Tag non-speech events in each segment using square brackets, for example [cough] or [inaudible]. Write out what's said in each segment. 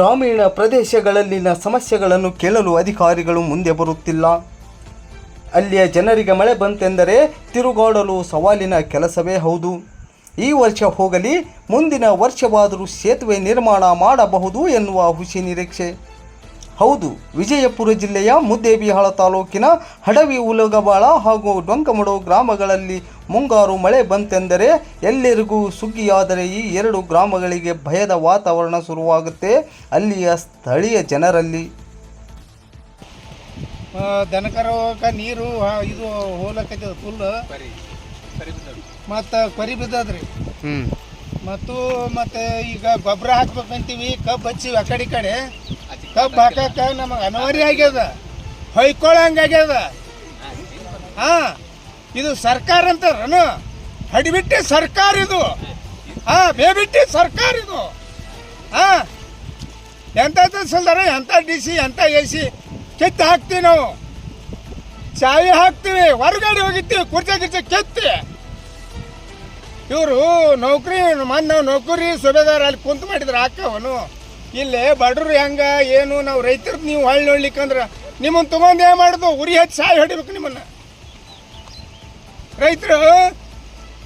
ಗ್ರಾಮೀಣ ಪ್ರದೇಶಗಳಲ್ಲಿನ ಸಮಸ್ಯೆಗಳನ್ನು ಕೇಳಲು ಅಧಿಕಾರಿಗಳು ಮುಂದೆ ಬರುತ್ತಿಲ್ಲ. ಅಲ್ಲಿಯ ಜನರಿಗೆ ಮಳೆ ಬಂತೆಂದರೆ ತಿರುಗಾಡಲು ಸವಾಲಿನ ಕೆಲಸವೇ ಹೌದು. ಈ ವರ್ಷ ಹೋಗಲಿ, ಮುಂದಿನ ವರ್ಷವಾದರೂ ಸೇತುವೆ ನಿರ್ಮಾಣ ಮಾಡಬಹುದು ಎನ್ನುವ ಹುಸಿ ನಿರೀಕ್ಷೆ. ಹೌದು, ವಿಜಯಪುರ ಜಿಲ್ಲೆಯ ಮುದ್ದೇಬಿಹಾಳ ತಾಲೂಕಿನ ಹಡವಿ ಉಲಗಬಾಳ ಹಾಗೂ ಡೊಂಕಮಡು ಗ್ರಾಮಗಳಲ್ಲಿ ಮುಂಗಾರು ಮಳೆ ಬಂತೆಂದರೆ ಎಲ್ಲರಿಗೂ ಸುಗ್ಗಿಯಾದರೆ ಈ ಎರಡು ಗ್ರಾಮಗಳಿಗೆ ಭಯದ ವಾತಾವರಣ ಶುರುವಾಗುತ್ತೆ. ಅಲ್ಲಿಯ ಸ್ಥಳೀಯ ಜನರಲ್ಲಿ ಆ, ದನಕರ ಹೋಗಕ ನೀರು ಇದು ಹೋಲಕೈತದ ಫುಲ್ ಮತ್ತು ಕೊರಿ ಬಿದ್ದದ್ರಿ. ಹ್ಮ್. ಮತ್ತು ಮತ್ತೆ ಈಗ ಗೊಬ್ಬರ ಹಾಕ್ಬೇಕಂತೀವಿ ಕಬ್ಬು ಹಚ್ಚಿವಿ ಆ ಕಡೆ ಈ ಕಡೆ. ಕಬ್ಬು ಹಾಕಕ್ಕೆ ನಮಗೆ ಅನಿವಾರ್ಯ ಆಗ್ಯದ. ಹೊಯ್ಕೊಳ್ಳಂಗಾಗ್ಯದ ಹಾ. ಇದು ಸರ್ಕಾರ ಅಂತಾರನು ಹಡಿಬಿಟ್ಟಿ ಸರ್ಕಾರ ಇದು. ಹಾ, ಬೇಬಿಟ್ಟಿ ಸರ್ಕಾರ ಇದು. ಹಾ ಎಂತ ತಹಸೀಲ್ದಾರ ಎಂಥ ಡಿ ಸಿ ಎಂಥ ಎ ಸಿ ಕೆತ್ತಿ ಹಾಕ್ತೀವಿ ನಾವು. ಚಾಯಿ ಹಾಕ್ತೀವಿ. ಹೊರಗಡೆ ಹೋಗಿರ್ತೀವಿ ಕುರ್ಚೆ ಕಿರ್ಚೆ ಕೆತ್ತಿ. ಇವರು ನೌಕರಿ, ಮೊನ್ನೆ ನೌಕರಿ ಸುಬೇದಾರ ಅಲ್ಲಿ ಕುಂತು ಮಾಡಿದ್ರು ಹಾಕವನು ಇಲ್ಲೇ ಬಡ್ರು ಹೆಂಗ, ಏನು, ನಾವು ರೈತರು ನೀವು ಹೊಳ್ಳಿ ನೋಡ್ಲಿಕ್ಕಂದ್ರ ನಿಮ್ಮನ್ನು ತೊಗೊಂಡು ಏನು ಮಾಡೋದು? ಉರಿ ಹಚ್ಚಿ ಸಾಯಿ ಹೊಡಿಬೇಕು ನಿಮ್ಮನ್ನ. ರೈತರು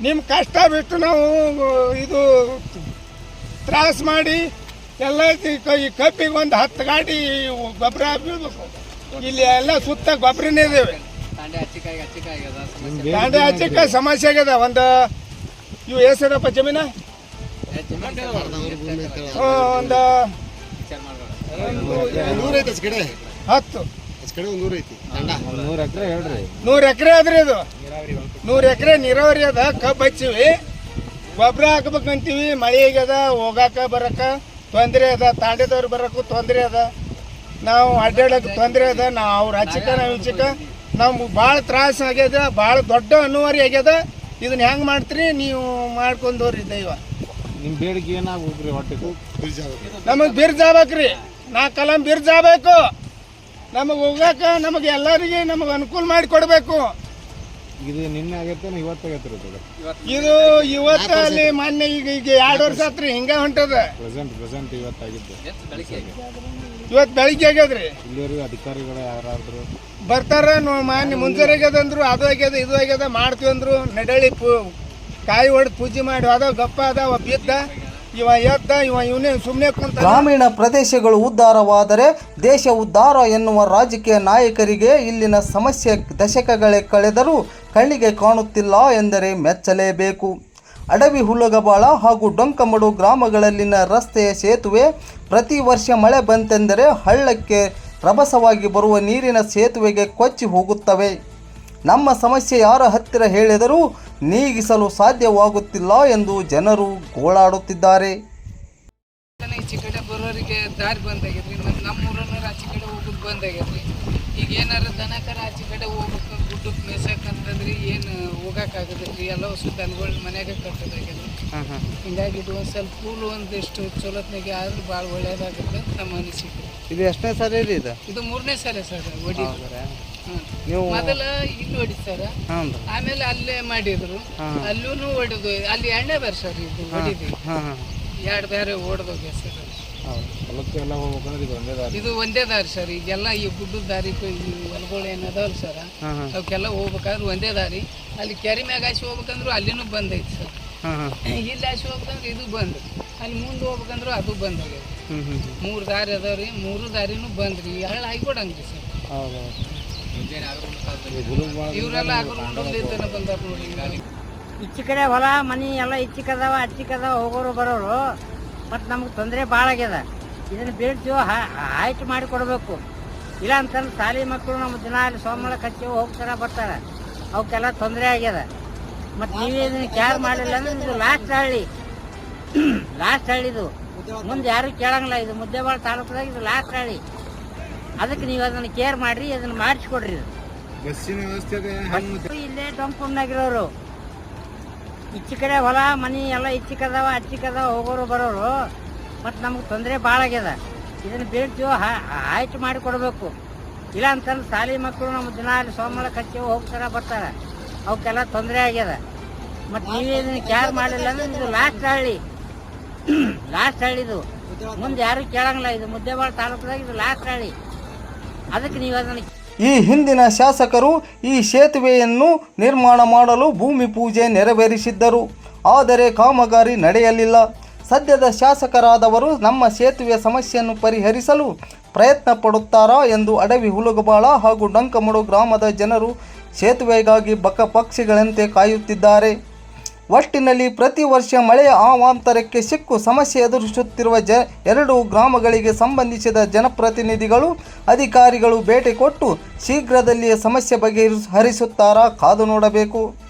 ನಿಮ್ಮ ಕಷ್ಟ ಬಿಟ್ಟು ನಾವು ಇದು ತ್ರಾಸ ಮಾಡಿ ಎಲ್ಲ ಈ ಕಬ್ಬಿಗೆ ಒಂದು ಹತ್ತು ಗಾಡಿ ಗೊಬ್ಬರ ಬೀಳ್ಬೇಕು. ಇಲ್ಲಿ ಎಲ್ಲ ಸುತ್ತ ಗೊಬ್ಬರನೇ ಇದ್ದೇವೆ ದಾಂಡೆ ಹಚ್ಚಿಕ ಸಮಸ್ಯೆ ಆಗ್ಯದ ಒಂದು ಇವು ಹೆಸರಪ್ಪ ಜಮೀನ? ಆ, ಒಂದು ಹತ್ತು. ನೂರು ಎಕರೆ ಆದ್ರೆ ಇದು. ನೂರು ಎಕರೆ ನೀರಾವರಿ ಅದ ಕಬ್ಬು ಹಚ್ಚಿವಿ. ಗೊಬ್ಬರ ಹಾಕ್ಬೇಕಂತೀವಿ ಮಳೆ ಆಗ್ಯದ ಹೋಗಾಕ ಬರಕ ತೊಂದರೆ ಅದ ತಾಂಡೆದವ್ರು ಬರಕ್ಕೂ ತೊಂದರೆ ಅದ. ನಾವು ಅಡ್ಡಾಡಕ್ಕೆ ತೊಂದರೆ ಅದ ನಾವು ಅವ್ರ ಹಚ್ಚಿಕ ನಾವು ಹಚ್ಚಿಕ ನಮ್ಗೆ ಭಾಳ ತ್ರಾಸ ಆಗ್ಯದ ಭಾಳ ದೊಡ್ಡ ಅನುವರಿ ಆಗ್ಯದ. ಇದನ್ನ ಹೆಂಗೆ ಮಾಡ್ತೀರಿ? ನೀವು ಮಾಡ್ಕೊಂಡವ್ರಿ ದೈವ. ನಿಮ್ಮ ಬೇಡಿಕೆ ಏನಾಗ್ಬೇಕ್ರಿ ಹೊಟ್ಟೆಗೆ? ನಮಗೆ ಬಿರ್ಜ್ ಆಗ್ಬೇಕ್ರಿ. ನಾ ಕಲಂ ಬಿರ್ಜ್ ಆಗ್ಬೇಕು. ನಮಗೆ ಹೋಗಾಕ ನಮಗೆ ಎಲ್ಲರಿಗೆ ನಮಗೆ ಅನುಕೂಲ ಮಾಡಿ ಕೊಡಬೇಕು. ಇದು ನಿನ್ನೆ ಆಗೈತೆ ಇವತ್ತು ಆಗೈತೆ ರೀ ಇದು ಇದು ಇವತ್ತು ಅಲ್ಲಿ ಮೊನ್ನೆ ಈಗ ಈಗ ಎರಡು ವರ್ಷ ಆತ್ರಿ ಹಿಂಗ ಹೊಂಟದ. ಪ್ರೆಸೆಂಟ್ ಪ್ರೆಸೆಂಟ್ ಇವತ್ತು ಆಗಿದ್ದು. ಇವತ್ತು ಬೆಳಿಗ್ಗೆ ಆಗ್ಯದ್ರಿ. ಇಲ್ಲಿವರೆಗೂ ಅಧಿಕಾರಿಗಳು ಯಾರಾದ್ರು? ಬರ್ತಾರ ನೋ- ಮಾನ್ಯ ಮುಂಜಾನೆ ಆಗ್ಯದ ಅಂದ್ರು ಅದು ಆಗ್ಯದ ಇದು ಆಗ್ಯದ ಮಾಡ್ತೀವಿ ಅಂದ್ರು. ನಡಳಿ ಪೂ ಕಾಯಿ ಹೊಡೆದು ಪೂಜೆ ಮಾಡಿ ಅದಾವ ಗಪ್ಪ ಅದಾವ ಬಿದ್ದ. ಇವ ಎದ್ದ, ಇವ ಸುಮ್ಮನೆ ಕುಂತ ಗ್ರಾಮೀಣ ಪ್ರದೇಶಗಳು ಉದ್ಧಾರವಾದರೆ ದೇಶ ಉದ್ಧಾರ ಎನ್ನುವ ರಾಜಕೀಯ ನಾಯಕರಿಗೆ ಇಲ್ಲಿನ ಸಮಸ್ಯೆ ದಶಕಗಳೇ ಕಳೆದರೂ ಕಣ್ಣಿಗೆ ಕಾಣುತ್ತಿಲ್ಲ ಎಂದರೆ ಮೆಚ್ಚಲೇಬೇಕು. ಅಡವಿ ಹುಲ್ಲುಗಬಾಳ ಹಾಗೂ ಡೊಂಕಮಡು ಗ್ರಾಮಗಳಲ್ಲಿನ ರಸ್ತೆಯ ಸೇತುವೆ ಪ್ರತಿ ವರ್ಷ ಮಳೆ ಬಂತೆಂದರೆ ಹಳ್ಳಕ್ಕೆ ರಭಸವಾಗಿ ಬರುವ ನೀರಿನ ಸೇತುವೆಗೆ ಕೊಚ್ಚಿ ಹೋಗುತ್ತವೆ. ನಮ್ಮ ಸಮಸ್ಯೆ ಯಾರ ಹತ್ತಿರ ಹೇಳಿದರೂ ನೀಗಿಸಲು ಸಾಧ್ಯವಾಗುತ್ತಿಲ್ಲ ಎಂದು ಜನರು ಗೋಳಾಡುತ್ತಿದ್ದಾರೆ. ಈಚೆ ಕಡೆ ಬರೋರಿಗೆ ದಾರಿ ಬಂದ್ ಆಗೈತ್ರಿ ಮತ್ತು ನಮ್ಮ ಊರನ್ನವ್ರು ಆಚೆ ಕಡೆ ಹೋಗೋದು ಬಂದ್ ಆಗೈತ್ರಿ ಈಗ ಏನಾರ ದನಕರ ಆಚೆ ಕಡೆ ಹೋಗ್ಬೇಕು ಗುಡ್ಡಕ್ಕೆ ಮೇಸಕ್ಕಂತಂದ್ರೆ ಏನು ರೀ ಎಲ್ಲ ದನಗಳು ಮನೆಯಾಗ ಕಟ್ಟೋದಾಗ್ಯದ ಹಿಂಗಾಗಿ ಇದು ಒಂದು ಸ್ವಲ್ಪ ಕೂಲು ಒಂದಿಷ್ಟು ಚಲೋತ್ನಾಗೆ ಆದ್ರೆ ಭಾಳ ಒಳ್ಳೇದಾಗುತ್ತೆ ನಮ್ಮ ಅನಿಸಿಕೆ. ಇದು ಎಷ್ಟನೇ ಸಾರಿ ರೀ ಇದು? ಇದು ಮೂರನೇ ಸಲ ಸರ್ ಹೊಡಿ ನೀವು ಮೊದಲ ಇಲ್ಲಿ ಹೊಡಿ ಸರ್. ಹಾಂ ಆಮೇಲೆ ಅಲ್ಲೇ ಮಾಡಿದ್ರು. ಅಲ್ಲೂ ಹೊಡೆದು ಅಲ್ಲಿ ಎಣ್ಣೆ ಬರ್ಸರ್ ಸರ್ ಇದು ಹೊಡಿದ್ವಿ ಎರಡು ಬೇರೆ ಓಡ್ದೋಗ್ಯ ಸರ್. ಇದು ಒಂದೇ ದಾರಿ. ಸರ್. ಈಗೆಲ್ಲ ಈ ಗುಡ್ಡದ ದಾರಿ ಈ ಹೊಲಗಳು ಏನದಾವಲ್ಲ ಸರ್ ಅವಕ್ಕೆಲ್ಲ ಹೋಗ್ಬೇಕಾದ್ರೆ ಒಂದೇ ದಾರಿ. ಅಲ್ಲಿ ಕೆರೆ ಮ್ಯಾಗ ಹಾಸಿ ಹೋಗ್ಬೇಕಂದ್ರು ಅಲ್ಲಿನೂ ಬಂದ್ ಐತಿ ಸರ್ ಇಲ್ಲಿ ಹಾಸಿ ಹೋಗ್ಬೇಕಂದ್ರೆ ಇದು ಬಂದ್. ಅಲ್ಲಿ ಮುಂದೆ ಹೋಗ್ಬೇಕಂದ್ರು ಅದು ಬಂದ್ ಮೂರು ದಾರಿ ಅದಾವ ರೀ ಮೂರು ದಾರಿನೂ ಬಂದ್ರಿ ಹಳ್ಳ ಹಾಕಿ ಆಗಿಕೊಡಂಗ್ರಿ ಸರ್. ಹೌದು ಇವರೆಲ್ಲ ಆಗ್ರಗೊಂಡಿದ್ದಾನೆ ಬಂದಾರ ನೋಡಿ ಗಾಡಿ ಈಚೆ ಕಡೆ ಹೊಲ, ಮನಿ ಎಲ್ಲ ಇಚ್ಚಿಕದಾವ, ಅಚ್ಚಿಕದಾವ, ಹೋಗೋರು ಬರೋರು. ಮತ್ತು ನಮ್ಗೆ ತೊಂದರೆ ಭಾಳ ಆಗ್ಯದ. ಇದನ್ನು ಬೀಳ್ತೀವೋ ಆಯ್ಕೆ ಮಾಡಿ ಕೊಡಬೇಕು. ಇಲ್ಲ ಅಂತಂದ್ರೆ ಶಾಲೆ ಮಕ್ಕಳು ನಮ್ಮ ದಿನ ಅಲ್ಲಿ ಸೋಮವಾರ ಕಚ್ಚಿ ಹೋಗ್ತಾರ, ಬರ್ತಾರ. ಅವಕ್ಕೆಲ್ಲ ತೊಂದರೆ ಆಗ್ಯದ. ಮತ್ತು ನೀವೇ ಇದನ್ನ ಕ್ಯಾರ್ ಮಾಡಿಲ್ಲ ಅಂದ್ರೆ ಇದು ಲಾಸ್ಟ್ ಹಳ್ಳಿ. [clears throat] ಲಾಸ್ಟ್ ಹಳ್ಳಿದು. ಮುಂದೆ ಯಾರು ಕೇಳಂಗಿಲ್ಲ. ಇದು ಮುದ್ದೇಬಾಳ ತಾಲೂಕದಾಗ ಇದು ಲಾಸ್ಟ್ ಹಳ್ಳಿ. ಅದಕ್ಕೆ ನೀವು ಅದನ್ನು ಕೇರ್ ಮಾಡಿರಿ ಅದನ್ನು ಮಾಡಿಸ್ಕೊಡ್ರಿ ಬಸ್ಸಿನ ವ್ಯವಸ್ಥೆ ಇಲ್ಲೇ ಡೊಂಪುಣ್ಣಾಗಿರೋರು ಈಚೆ ಕಡೆ ಹೊಲ ಮನಿ ಎಲ್ಲ ಇಚ್ಚಿಕದಾವ ಅಚ್ಚಿಕದಾವ ಹೋಗೋರು ಬರೋರು. ಮತ್ತು ನಮ್ಗೆ ತೊಂದರೆ ಭಾಳ ಆಗ್ಯದ. ಇದನ್ನು ಬೀಳ್ತೀವೋ ಆಯ್ತು ಮಾಡಿ ಕೊಡಬೇಕು. ಇಲ್ಲ ಅಂತಂದ್ರೆ ಶಾಲೆ ಮಕ್ಕಳು ನಮ್ಮ ದಿನ ಅಲ್ಲಿ ಸೋಮವಾರ ಕಚ್ಚಿ ಹೋಗ್ತಾರ ಬರ್ತಾರೆ. ಅವಕ್ಕೆಲ್ಲ ತೊಂದರೆ ಆಗ್ಯದ. ಮತ್ತು ನೀವೇ ಇದನ್ನು ಕ್ಯಾರ್ ಮಾಡಿಲ್ಲ ಅಂದ್ರೆ ಇದು ಲಾಸ್ಟ್ ಹಳ್ಳಿ. [clears throat] ಲಾಸ್ಟ್ ಹಳ್ಳಿದು. ಮುಂದೆ ಯಾರು ಕೇಳಂಗಿಲ್ಲ ಇದು ಮುದ್ದೇಬಾಳ ತಾಲೂಕದಾಗ ಇದು ಲಾಸ್ಟ್ ಹಳ್ಳಿ. ಈ ಹಿಂದಿನ ಶಾಸಕರು ಈ ಸೇತುವೆಯನ್ನು ನಿರ್ಮಾಣ ಮಾಡಲು ಭೂಮಿ ಪೂಜೆ ನೆರವೇರಿಸಿದ್ದರು. ಆದರೆ ಕಾಮಗಾರಿ ನಡೆಯಲಿಲ್ಲ. ಸದ್ಯದ ಶಾಸಕರಾದವರು ನಮ್ಮ ಸೇತುವೆ ಸಮಸ್ಯೆಯನ್ನು ಪರಿಹರಿಸಲು ಪ್ರಯತ್ನ ಪಡುತ್ತಾರಾ ಎಂದು ಅಡವಿ ಹುಲಗಬಾಳ ಹಾಗೂ ಡಂಕಮಡು ಗ್ರಾಮದ ಜನರು ಸೇತುವೆಗಾಗಿ ಬಕ ಪಕ್ಷಿಗಳಂತೆ ಕಾಯುತ್ತಿದ್ದಾರೆ. ಒಟ್ಟಿನಲ್ಲಿ ಪ್ರತಿ ವರ್ಷ ಮಳೆಯ ಅವಾಂತರಕ್ಕೆ ಸಿಕ್ಕು ಸಮಸ್ಯೆ ಎದುರಿಸುತ್ತಿರುವ ಜ ಎರಡು ಗ್ರಾಮಗಳಿಗೆ ಸಂಬಂಧಿಸಿದ ಜನಪ್ರತಿನಿಧಿಗಳು, ಅಧಿಕಾರಿಗಳು ಭೇಟಿ ಕೊಟ್ಟು ಶೀಘ್ರದಲ್ಲಿಯೇ ಸಮಸ್ಯೆ ಬಗೆಹರಿಸುತ್ತಾರಾ ಕಾದು ನೋಡಬೇಕು.